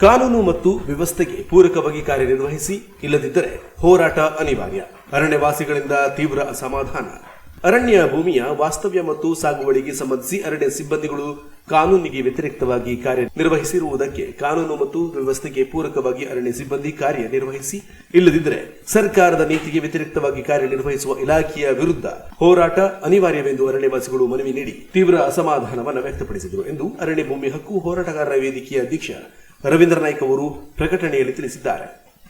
ಕಾನೂನು ಮತ್ತು ವ್ಯವಸ್ಥೆಗೆ ಪೂರಕವಾಗಿ ಕಾರ್ಯನಿರ್ವಹಿಸಿ, ಇಲ್ಲದಿದ್ದರೆ ಹೋರಾಟ ಅನಿವಾರ್ಯ. ಅರಣ್ಯವಾಸಿಗಳಿಂದ ತೀವ್ರ ಅಸಮಾಧಾನ. ಅರಣ್ಯ ಭೂಮಿಯ ವಾಸ್ತವ್ಯ ಮತ್ತು ಸಾಗುವಳಿಗೆ ಸಂಬಂಧಿಸಿ ಅರಣ್ಯ ಸಿಬ್ಬಂದಿಗಳು ಕಾನೂನಿಗೆ ವ್ಯತಿರಿಕ್ತವಾಗಿ ಕಾರ್ಯನಿರ್ವಹಿಸಿರುವುದಕ್ಕೆ, ಕಾನೂನು ಮತ್ತು ವ್ಯವಸ್ಥೆಗೆ ಪೂರಕವಾಗಿ ಅರಣ್ಯ ಸಿಬ್ಬಂದಿ ಕಾರ್ಯನಿರ್ವಹಿಸಿ, ಇಲ್ಲದಿದ್ದರೆ ಸರ್ಕಾರದ ನೀತಿಗೆ ವ್ಯತಿರಿಕ್ತವಾಗಿ ಕಾರ್ಯನಿರ್ವಹಿಸುವ ಇಲಾಖೆಯ ವಿರುದ್ಧ ಹೋರಾಟ ಅನಿವಾರ್ಯವೆಂದು ಅರಣ್ಯವಾಸಿಗಳು ಮನವಿ ನೀಡಿ ತೀವ್ರ ಅಸಮಾಧಾನವನ್ನು ವ್ಯಕ್ತಪಡಿಸಿದರು ಎಂದು ಅರಣ್ಯ ಭೂಮಿ ಹಕ್ಕು ಹೋರಾಟಗಾರರ ವೇದಿಕೆಯ ಅಧ್ಯಕ್ಷ ರವೀಂದ್ರ ನಾಯ್ಕ ಅವರು ಪ್ರಕಟಣೆಯಲ್ಲಿ ತಿಳಿಸಿದ್ದಾರೆ.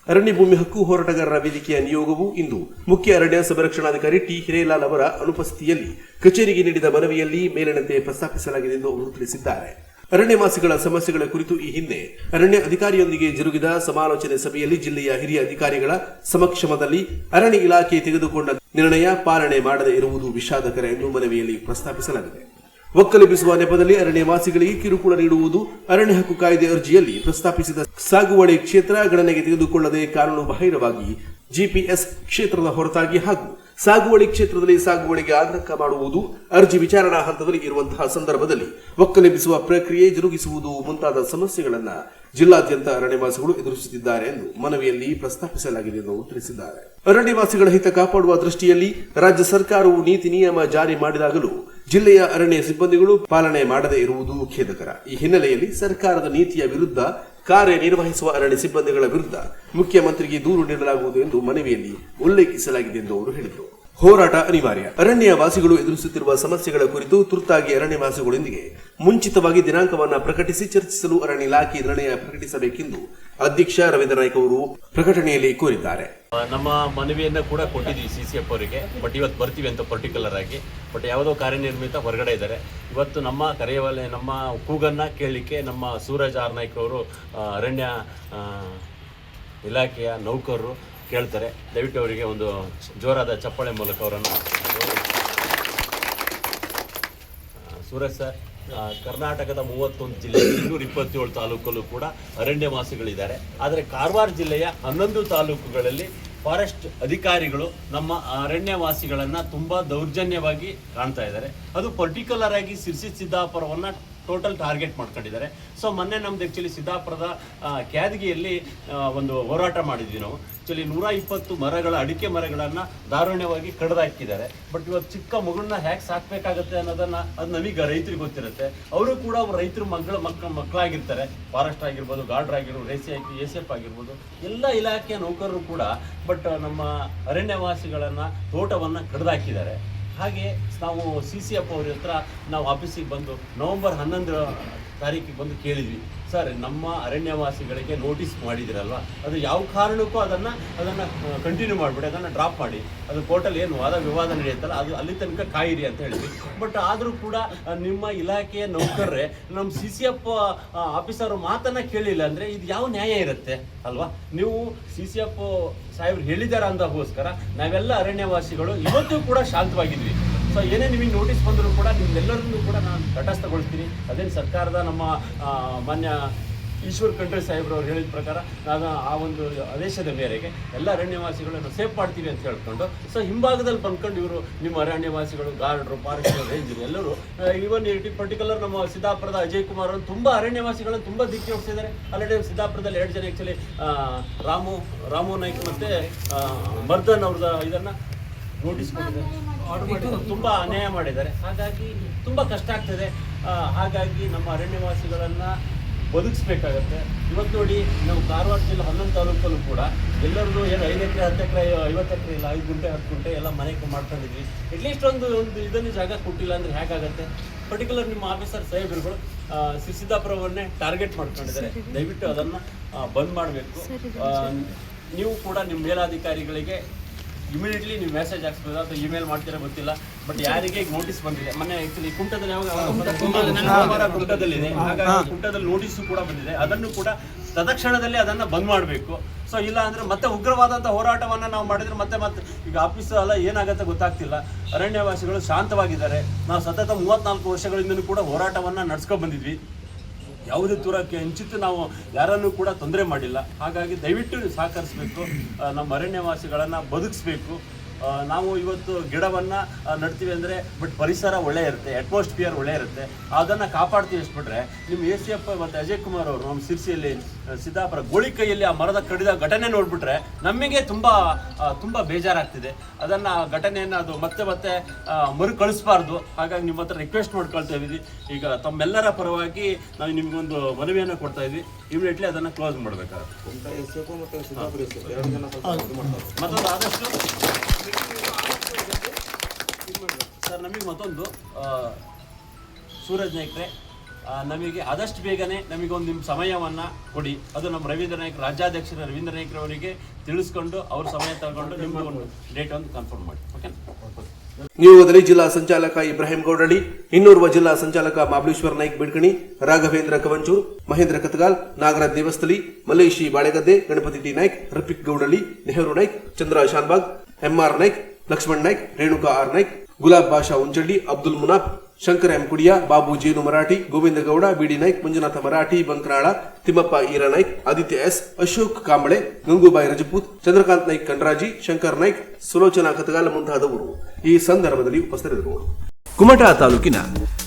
ಅರಣ್ಯ ಭೂಮಿ ಹಕ್ಕು ಹೋರಾಟಗಾರರ ವೇದಿಕೆಯ ನಿಯೋಗವು ಇಂದು ಮುಖ್ಯ ಅರಣ್ಯ ಸಂರಕ್ಷಣಾಧಿಕಾರಿ ಟಿ. ಹಿರೇಲಾಲ್ ಅವರ ಅನುಪಸ್ಥಿತಿಯಲ್ಲಿ ಕಚೇರಿಗೆ ನೀಡಿದ ಮನವಿಯಲ್ಲಿ ಮೇಲಿನಂತೆ ಪ್ರಸ್ತಾಪಿಸಲಾಗಿದೆ ಎಂದು ಅವರು ತಿಳಿಸಿದ್ದಾರೆ. ಅರಣ್ಯವಾಸಿಗಳ ಸಮಸ್ಯೆಗಳ ಕುರಿತು ಈ ಹಿಂದೆ ಅರಣ್ಯ ಅಧಿಕಾರಿಯೊಂದಿಗೆ ಜರುಗಿದ ಸಮಾಲೋಚನೆ ಸಭೆಯಲ್ಲಿ ಜಿಲ್ಲೆಯ ಹಿರಿಯ ಅಧಿಕಾರಿಗಳ ಸಮಕ್ಷಮದಲ್ಲಿ ಅರಣ್ಯ ಇಲಾಖೆ ತೆಗೆದುಕೊಂಡ ನಿರ್ಣಯ ಪಾಲನೆ ಮಾಡದೇ ಇರುವುದು ವಿಷಾದಕರ ಎಂದು ಮನವಿಯಲ್ಲಿ ಪ್ರಸ್ತಾಪಿಸಲಾಗಿದೆ. ಒಕ್ಕಲೆಬ್ಬಿಸುವ ನೆಪದಲ್ಲಿ ಅರಣ್ಯವಾಸಿಗಳಿಗೆ ಕಿರುಕುಳ ನೀಡುವುದು ಅರಣ್ಯ ಹಕ್ಕು ಕಾಯ್ದೆ ಅರ್ಜಿಯಲ್ಲಿ ಪ್ರಸ್ತಾಪಿಸಿದ ಸಾಗುವಳಿ ಕ್ಷೇತ್ರ ಗಣನೆಗೆ ತೆಗೆದುಕೊಳ್ಳದೆ ಕಾನೂನು ಬಾಹಿರವಾಗಿ ಜಿಪಿಎಸ್ ಕ್ಷೇತ್ರದ ಹೊರತಾಗಿ ಹಾಗೂ ಸಾಗುವಳಿ ಕ್ಷೇತ್ರದಲ್ಲಿ ಸಾಗುವಳಿಗೆ ಆತಂಕ ಮಾಡುವುದು ಅರ್ಜಿ ವಿಚಾರಣಾ ಹಂತದಲ್ಲಿ ಇರುವಂತಹ ಸಂದರ್ಭದಲ್ಲಿ ಒಕ್ಕಲೆಬ್ಬಿಸುವ ಪ್ರಕ್ರಿಯೆ ಜರುಗಿಸುವುದು ಮುಂತಾದ ಸಮಸ್ಯೆಗಳನ್ನು ಜಿಲ್ಲಾದ್ಯಂತ ಅರಣ್ಯವಾಸಿಗಳು ಎದುರಿಸುತ್ತಿದ್ದಾರೆ ಎಂದು ಮನವಿಯಲ್ಲಿ ಪ್ರಸ್ತಾಪಿಸಲಾಗಿದೆ ಎಂದು ತಿಳಿಸಿದ್ದಾರೆ. ಅರಣ್ಯವಾಸಿಗಳ ಹಿತ ಕಾಪಾಡುವ ದೃಷ್ಟಿಯಲ್ಲಿ ರಾಜ್ಯ ಸರ್ಕಾರವು ನೀತಿ ನಿಯಮ ಜಾರಿ ಮಾಡಿದಾಗಲೂ ಜಿಲ್ಲೆಯ ಅರಣ್ಯ ಸಿಬ್ಬಂದಿಗಳು ಪಾಲನೆ ಮಾಡದೇ ಇರುವುದು ಖೇದಕರ. ಈ ಹಿನ್ನೆಲೆಯಲ್ಲಿ ಸರ್ಕಾರದ ನೀತಿಯ ವಿರುದ್ಧ ಕಾರ್ಯನಿರ್ವಹಿಸುವ ಅರಣ್ಯ ಸಿಬ್ಬಂದಿಗಳ ವಿರುದ್ಧ ಮುಖ್ಯಮಂತ್ರಿಗೆ ದೂರು ನೀಡಲಾಗುವುದು ಎಂದು ಮನವಿಯಲ್ಲಿ ಉಲ್ಲೇಖಿಸಲಾಗಿದೆ ಎಂದು ಅವರು ಹೇಳಿದರು. ಹೋರಾಟ ಅನಿವಾರ್ಯ. ಅರಣ್ಯ ವಾಸಿಗಳು ಎದುರಿಸುತ್ತಿರುವ ಸಮಸ್ಯೆಗಳ ಕುರಿತು ತುರ್ತಾಗಿ ಅರಣ್ಯವಾಸಿಗಳೊಂದಿಗೆ ಮುಂಚಿತವಾಗಿ ದಿನಾಂಕವನ್ನು ಪ್ರಕಟಿಸಿ ಚರ್ಚಿಸಲು ಅರಣ್ಯ ಇಲಾಖೆ ನಿರ್ಣಯ ಪ್ರಕಟಿಸಬೇಕೆಂದು ಅಧ್ಯಕ್ಷ ರವೀಂದ್ರ ನಾಯ್ಕ ಅವರು ಪ್ರಕಟಣೆಯಲ್ಲಿ ಕೋರಿದ್ದಾರೆ. ನಮ್ಮ ಮನವಿಯನ್ನ ಕೂಡ ಕೊಟ್ಟಿದ್ದೀವಿ ಸಿ ಸಿ ಎಫ್ ಅವರಿಗೆ. ಬಟ್ ಇವತ್ತು ಬರ್ತೀವಿ ಅಂತ ಪರ್ಟಿಕ್ಯುಲರ್ ಆಗಿ. ಬಟ್ ಯಾವುದೋ ಕಾರ್ಯನಿರ್ಮಿತ ಹೊರಗಡೆ ಇದ್ದಾರೆ. ಇವತ್ತು ನಮ್ಮ ಕರೆಯವಲೆ, ನಮ್ಮ ಕೂಗನ್ನ ಕೇಳಲಿಕ್ಕೆ ನಮ್ಮ ಸೂರಜ್ ಆರ್ ನಾಯ್ಕ್ ಅವರು ಅರಣ್ಯ ಇಲಾಖೆಯ ನೌಕರರು ಕೇಳ್ತಾರೆ. ದಯವಿಟ್ಟು ಅವರಿಗೆ ಒಂದು ಜೋರಾದ ಚಪ್ಪಾಳೆ ಮೂಲಕ ಅವರನ್ನು ಸೂರಜ್ ಸರ್ ಕರ್ನಾಟಕದ ಮೂವತ್ತೊಂದು ಜಿಲ್ಲೆ, ಇನ್ನೂರ ಇಪ್ಪತ್ತೇಳು ತಾಲೂಕಲ್ಲೂ ಕೂಡ ಅರಣ್ಯವಾಸಿಗಳಿದ್ದಾರೆ. ಆದರೆ ಕಾರವಾರ ಜಿಲ್ಲೆಯ ಹನ್ನೊಂದು ತಾಲೂಕುಗಳಲ್ಲಿ ಫಾರೆಸ್ಟ್ ಅಧಿಕಾರಿಗಳು ನಮ್ಮ ಅರಣ್ಯವಾಸಿಗಳನ್ನು ತುಂಬಾ ದೌರ್ಜನ್ಯವಾಗಿ ಕಾಣ್ತಾ ಇದ್ದಾರೆ. ಅದು ಪರ್ಟಿಕ್ಯುಲರ್ ಆಗಿ ಸಿರ್ಸಿ ಸಿದ್ದಾಪುರವನ್ನ ಟೋಟಲ್ ಟಾರ್ಗೆಟ್ ಮಾಡ್ಕೊಂಡಿದ್ದಾರೆ. ಸೊ ಮೊನ್ನೆ ನಮ್ದು ಆ್ಯಕ್ಚುಲಿ ಸಿದ್ದಾಪುರದ ಕ್ಯಾದಗಿಯಲ್ಲಿ ಒಂದು ಹೋರಾಟ ಮಾಡಿದ್ವಿ ನಾವು. ಆ್ಯಕ್ಚುಲಿ ನೂರ ಇಪ್ಪತ್ತು ಮರಗಳ, ಅಡಿಕೆ ಮರಗಳನ್ನು ದಾರುಣ್ಯವಾಗಿ ಕಡ್ದಾಕಿದ್ದಾರೆ. ಬಟ್ ಇವತ್ತು ಚಿಕ್ಕ ಮಗಳನ್ನ ಹೇಗೆ ಸಾಕ್ಬೇಕಾಗತ್ತೆ ಅನ್ನೋದನ್ನ ಅದು ನಮಗೆ ರೈತರಿಗೆ ಗೊತ್ತಿರುತ್ತೆ. ಅವರು ಕೂಡ ರೈತರು ಮಕ್ಕಳ ಮಕ್ಕಳ ಮಕ್ಕಳಾಗಿರ್ತಾರೆ ಫಾರೆಸ್ಟ್ ಆಗಿರ್ಬೋದು, ಗಾರ್ಡ್ರ್ ಆಗಿರ್ಬೋದು, ರೇಸಿ ಆಗಿ ಸಿ ಎಫ್ ಆಗಿರ್ಬೋದು. ಎಲ್ಲ ಇಲಾಖೆಯ ನೌಕರರು ಕೂಡ ಬಟ್ ನಮ್ಮ ಅರಣ್ಯವಾಸಿಗಳನ್ನ, ತೋಟವನ್ನು ಕಡ್ದಾಕಿದ್ದಾರೆ. ಹಾಗೆ ನಾವು ಸಿ ಸಿ ಎಫ್ ಅವ್ರ ಹತ್ರ ನಾವು ಆಫೀಸಿಗೆ ಬಂದು ನವಂಬರ್ ಹನ್ನೊಂದರ ತಾರೀಕಿಗೆ ಬಂದು ಕೇಳಿದ್ವಿ. ಸರ್, ನಮ್ಮ ಅರಣ್ಯವಾಸಿಗಳಿಗೆ ನೋಟಿಸ್ ಮಾಡಿದಿರಲ್ವ? ಅದು ಯಾವ ಕಾರಣಕ್ಕೂ ಅದನ್ನು ಅದನ್ನು ಕಂಟಿನ್ಯೂ ಮಾಡಿಬಿಡಿ, ಅದನ್ನು ಡ್ರಾಪ್ ಮಾಡಿ. ಅದು ಕೋರ್ಟಲ್ಲಿ ಏನು ವಾದ ವಿವಾದ ನಡೆಯುತ್ತಲ್ಲ, ಅದು ಅಲ್ಲಿ ತನಕ ಕಾಯಿರಿ ಅಂತ ಹೇಳಿದ್ವಿ. ಬಟ್ ಆದರೂ ಕೂಡ ನಿಮ್ಮ ಇಲಾಖೆಯ ನೌಕರರೇ, ನಮ್ಮ ಸಿ ಸಿ ಎಫ್ ಆಫೀಸರ್ ಮಾತನ್ನ ಕೇಳಿಲ್ಲ ಅಂದರೆ ಇದು ಯಾವ ನ್ಯಾಯ ಇರುತ್ತೆ? ಅಲ್ವಾ? ನೀವು ಸಿ ಸಿ ಎಫ್ ಸಾಹೇಬ್ರು ಹೇಳಿದ್ದಾರೆ ಅಂದಗೋಸ್ಕರ ನಾವೆಲ್ಲ ಅರಣ್ಯವಾಸಿಗಳು ಇವತ್ತು ಕೂಡ ಶಾಂತವಾಗಿದ್ವಿ. ಸೊ ಏನೇ ನಿಮಗೆ ನೋಟಿಸ್ ಬಂದರೂ ಕೂಡ ನಿಮ್ಮೆಲ್ಲರಿಗೂ ಕೂಡ ನಾನು ತಟಸ್ಥಗೊಳಿಸ್ತೀನಿ. ಅದೇನು ಸರ್ಕಾರದ ನಮ್ಮ ಮಾನ್ಯ ಈಶ್ವರ್ ಖಂಡ್ರೆ ಸಾಹೇಬ್ರು ಅವ್ರು ಹೇಳಿದ ಪ್ರಕಾರ ನಾನು ಆ ಒಂದು ಆದೇಶದ ಮೇರೆಗೆ ಎಲ್ಲ ಅರಣ್ಯವಾಸಿಗಳನ್ನು ಸೇಫ್ ಮಾಡ್ತೀವಿ ಅಂತ ಹೇಳ್ಕೊಂಡು ಸೊ ಹಿಂಭಾಗದಲ್ಲಿ ಬಂದ್ಕೊಂಡು ಇವರು ನಿಮ್ಮ ಅರಣ್ಯವಾಸಿಗಳು, ಗಾರ್ಡ್ರು ಪಾರ್ಕ್ ರೇಂಜರು ಎಲ್ಲರೂ ಇವನ್ ಪರ್ಟಿಕ್ಯುಲರ್ ನಮ್ಮ ಸಿದ್ದಾಪುರದ ಅಜಯ್ ಕುಮಾರ್ ಅವರು ತುಂಬ ಅರಣ್ಯವಾಸಿಗಳನ್ನು ತುಂಬ ದಿಕ್ಕಿ ಹೋಗ್ತಿದ್ದಾರೆ ಆಲ್ರೆಡಿ ಸಿದ್ದಾಪುರದಲ್ಲಿ ಎರಡು ಜನ ಆ್ಯಕ್ಚುಲಿ ರಾಮು ರಾಮು ನಾಯ್ಕ್ ಮತ್ತು ಮರ್ದನ್ ಅವ್ರದ್ದು ಇದನ್ನು ನೋಟಿಸ್ ಕೊಟ್ಟಿದ್ದಾರೆ. ತುಂಬಾ ಅನ್ಯಾಯ ಮಾಡಿದ್ದಾರೆ. ಹಾಗಾಗಿ ತುಂಬಾ ಕಷ್ಟ ಆಗ್ತದೆ. ಹಾಗಾಗಿ ನಮ್ಮ ಅರಣ್ಯವಾಸಿಗಳನ್ನ ಬದುಕಿಸ್ಬೇಕಾಗತ್ತೆ. ಇವತ್ತು ನೋಡಿ ನಾವು ಕಾರವಾರ ಜಿಲ್ಲೆ ಹನ್ನೊಂದು ತಾಲೂಕಲ್ಲೂ ಕೂಡ ಎಲ್ಲರದು ಏನು ಐದು ಎಕರೆ ಹತ್ತು ಎಕರೆ ಐವತ್ತು ಎಕರೆ ಇಲ್ಲ ಐದು ಗುಂಟೆ ಹತ್ತು ಗುಂಟೆ ಎಲ್ಲ ಮನೆ ಮಾಡ್ಕೊಂಡಿದ್ವಿ. ಅಟ್ಲೀಸ್ಟ್ ಒಂದು ಒಂದು ಇದನ್ನು ಜಾಗ ಕೊಟ್ಟಿಲ್ಲ ಅಂದ್ರೆ ಹೇಗಾಗತ್ತೆ? ಪರ್ಟಿಕ್ಯುಲರ್ ನಿಮ್ಮ ಆಫೀಸರ್ ಸಾಹೇಬರುಗಳು ಸಿದ್ದಾಪುರವನ್ನೇ ಟಾರ್ಗೆಟ್ ಮಾಡ್ಕೊಂಡಿದ್ದಾರೆ. ದಯವಿಟ್ಟು ಅದನ್ನ ಬಂದ್ ಮಾಡಬೇಕು. ನೀವು ಕೂಡ ನಿಮ್ಮ ಮೇಲಾಧಿಕಾರಿಗಳಿಗೆ ಇಮಿಡಿಯೇಟ್ಲಿ ನೀವು ಮೆಸೇಜ್ ಹಾಕ್ಸ್ಬೋದು ಅಥವಾ ಇಮೇಲ್ ಮಾಡ್ತೀರಾ ಗೊತ್ತಿಲ್ಲ ಬಟ್ ಯಾರಿಗೆ ನೋಟಿಸ್ ಬಂದಿದೆ? ಮೊನ್ನೆ ಆಕ್ಚುಲಿ ಕುಂಟದಲ್ಲಿ ಯಾವಾಗ ಕುಂಟದಲ್ಲಿದೆ. ಹಾಗಾಗಿ ಕುಂಟದಲ್ಲಿ ನೋಟಿಸ್ ಕೂಡ ಬಂದಿದೆ. ಅದನ್ನು ಕೂಡ ತದಕ್ಷಣದಲ್ಲಿ ಅದನ್ನ ಬಂದ್ ಮಾಡಬೇಕು. ಸೊ ಇಲ್ಲ ಅಂದ್ರೆ ಮತ್ತೆ ಉಗ್ರವಾದಂತ ಹೋರಾಟವನ್ನ ನಾವು ಮಾಡಿದ್ರೆ ಮತ್ತೆ ಮತ್ತೆ ಈಗ ಆಫೀಸ್ ಎಲ್ಲ ಏನಾಗತ್ತೆ ಗೊತ್ತಾಗ್ತಿಲ್ಲ. ಅರಣ್ಯವಾಸಿಗಳು ಶಾಂತವಾಗಿದ್ದಾರೆ. ನಾವು ಸತತ ಮೂವತ್ನಾಲ್ಕು ವರ್ಷಗಳಿಂದಲೂ ಕೂಡ ಹೋರಾಟವನ್ನ ನಡ್ಸ್ಕೊಂಡ್ ಬಂದಿದ್ವಿ. ಯಾವುದೇ ದೂರಕ್ಕೆ ಹಂಚಿತ್ತು ನಾವು ಯಾರನ್ನೂ ಕೂಡ ತೊಂದರೆ ಮಾಡಿಲ್ಲ. ಹಾಗಾಗಿ ದಯವಿಟ್ಟು ಸಹಕರಿಸಬೇಕು. ನಮ್ಮ ಅರಣ್ಯವಾಸಿಗಳನ್ನು ಬದುಕಿಸ್ಬೇಕು. ನಾವು ಇವತ್ತು ಗಿಡವನ್ನ ನಡ್ತೀವಿ ಅಂದ್ರೆ ಬಟ್ ಪರಿಸರ ಒಳ್ಳೆ ಇರುತ್ತೆ ಅಟ್ಮಾಸ್ಫಿಯರ್ ಒಳ್ಳೆ ಇರುತ್ತೆ. ಅದನ್ನ ಕಾಪಾಡ್ತೀವಿ ಅಷ್ಟ್ಬಿಟ್ರೆ ನಿಮ್ಮ ಎ ಸಿ ಎಫ್ ಮತ್ತೆ ಅಜಯ್ ಕುಮಾರ್ ಅವರು ನಮ್ಮ ಸಿರ್ಸಿಯಲ್ಲಿ ಸಿದ್ದಾಪುರ ಗೋಳಿ ಕೈಯಲ್ಲಿ ಆ ಮರದ ಕಡಿದ ಘಟನೆ ನೋಡಿಬಿಟ್ರೆ ನಮಗೆ ತುಂಬಾ ತುಂಬ ಬೇಜಾರಾಗ್ತಿದೆ. ಅದನ್ನ ಆ ಘಟನೆಯನ್ನ ಅದು ಮತ್ತೆ ಮತ್ತೆ ಮರು ಮರುಕಳಿಸ್ಬಾರ್ದು. ಹಾಗಾಗಿ ನಿಮ್ಮ ಹತ್ರ ರಿಕ್ವೆಸ್ಟ್ ಮಾಡ್ಕೊಳ್ತಾ ಇದ್ದೀವಿ. ಈಗ ತಮ್ಮೆಲ್ಲರ ಪರವಾಗಿ ನಾವು ನಿಮ್ಗೊಂದು ಮನವಿಯನ್ನು ಕೊಡ್ತಾ ಇದ್ವಿ ಇಮಿಡಿಯೇಟ್ಲಿ ಅದನ್ನ ಕ್ಲೋಸ್ ಮಾಡ್ಬೇಕಾಗುತ್ತೆ. ಮತ್ತೊಂದು ಆದಷ್ಟು ಸರ್, ನಮಗೆ ಮತ್ತೊಂದು ಸೂರಜ್ ನಾಯ್ಕ್ರೆ. ನಮಗೆ ಆದಷ್ಟು ಬೇಗನೆ ನಮಗೊಂದು ನಿಮ್ಮ ಸಮಯವನ್ನ ಕೊಡಿ. ಅದು ನಮ್ಮ ರವೀಂದ್ರ ನಾಯ್ಕ, ರಾಜ್ಯಾಧ್ಯಕ್ಷರ ರವೀಂದ್ರ ನಾಯ್ಕರವರಿಗೆ ತಿಳಿಸ್ಕೊಂಡು ಅವ್ರ ಸಮಯ ತಗೊಂಡು ನಿಮ್ಗೆ ಒಂದು ಡೇಟ್ ಒಂದು ಕನ್ಫರ್ಮ್ ಮಾಡಿ. ಓಕೆ ನಿಯೋಗದಲ್ಲಿ ಜಿಲ್ಲಾ ಸಂಚಾಲಕ ಇಬ್ರಾಹಿಂ ಗೌಡಳ್ಳಿ ಇನ್ನೋರ್ವ ಜಿಲ್ಲಾ ಸಂಚಾಲಕ Mableshwara Naik Bidkani, Raghavendra Kavanchur, Mahendra Katgal, Nagaraj Devasthali Maleshi Balegadde, Ganapati T Naik, Rafiq Goudalli, Nehru Naik, Chandra Shanbhag M R Naik Lakshman Naik Renuka R Naik Gulab Basha Unchalli Abdul Munaf Shankara M Kudiya Babu Jenu Marathi Govinda Gowda B D Naik Manjunatha Marathi Bankrala Thimmappa Eranaik Aditya S Ashok Kamble Gangubai Rajput Chandrakant Naik Kandraji Shankar Naik Sulochana Katagala ಮುಂತಾದವರು ಈ ಸಂದರ್ಭದಲ್ಲಿ ಉಪಸ್ಥಿತರಿರುವರು ಕುಮಟಾ ತಾಲೂಕಿನ